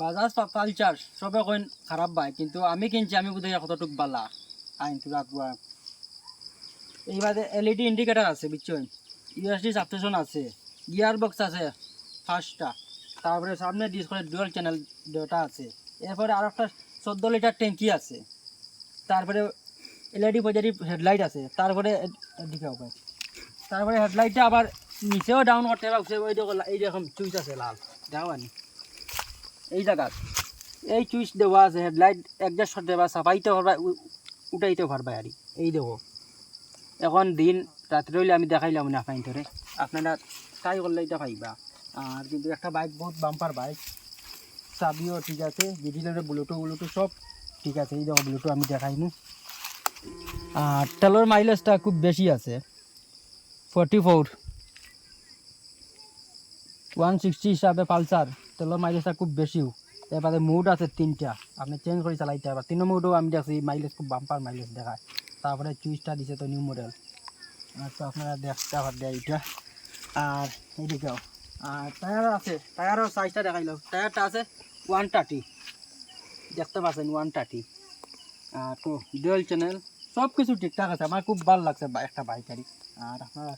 Bajaj Pulsar সবে কইন খারাপ বাইক কিন্তু আমি কিনছি, আমি বোধহয় কতটুক বালা। আইন তুলা আগুয়া এইবারে এলইডি ইন্ডিকেটার আছে বুঝছেন ইউএসডি সাবস্টেশন আছে গিয়ার বক্স আছে ফার্স্টটা তারপরে সামনে ডিসপ্লে ডুয়াল চ্যানেল ডেটা আছে। এরপরে আর একটা চোদ্দ লিটার ট্যাঙ্কি আছে। তারপরে এলইডি পজিটিভ হেডলাইট আছে। তারপরে এদিকে তারপরে হেডলাইটটা আবার নিচেও ডাউন করতে পারছে, ওই দেখো, এই রকম চুইচ আছে লাল। আনি। এই জায়গা। এই চুইচ দেওয়া আছে হেডলাইট করতে পারবা চাপাইতে পারবা উঠাইতে পারবা আর, এই দেখো। এখন দিন, রাত্রে হইলে আমি দেখাইলাম না ফাইন ধরে আপনারা ট্রাই করলে এটা পাইবা। আর কিন্তু একটা বাইক বহুত বাম্পার বাইক চাবিও ঠিক আছে ডিজিটালের ব্লুটুথ ব্লুটুথ সব ঠিক আছে। এই দেখো ব্লুটুথ আমি দেখাইনি আর তেলের মাইলেজটা খুব বেশি আছে। ফোরটি ফোর ওয়ান সিক্সটি হিসাবে পালসার। তেলের মাইলেজটা খুব বেশিও এবারে মুড আছে তিনটা। আপনি চেঞ্জ করে চালাইতে পারবেন তিন মুডও আমি দেখছি মাইলেজ খুব বাম্পার মাইলেজ দেখায়। তারপরে চুইসটা দিছে তো নিউ মডেল তো আপনারা দেখতে পারবেন এইটা আর এইদিকেও আর টায়ার আছে টায়ারের সাইজটা দেখাইল টায়ারটা আছে ওয়ান থার্টি দেখতে পাচ্ছেন ওয়ান থার্টি আর তো ডুয়েল চ্যানেল সব কিছু ঠিকঠাক আছে। আমার খুব ভালো লাগছে একটা বাইকারি আর আপনারা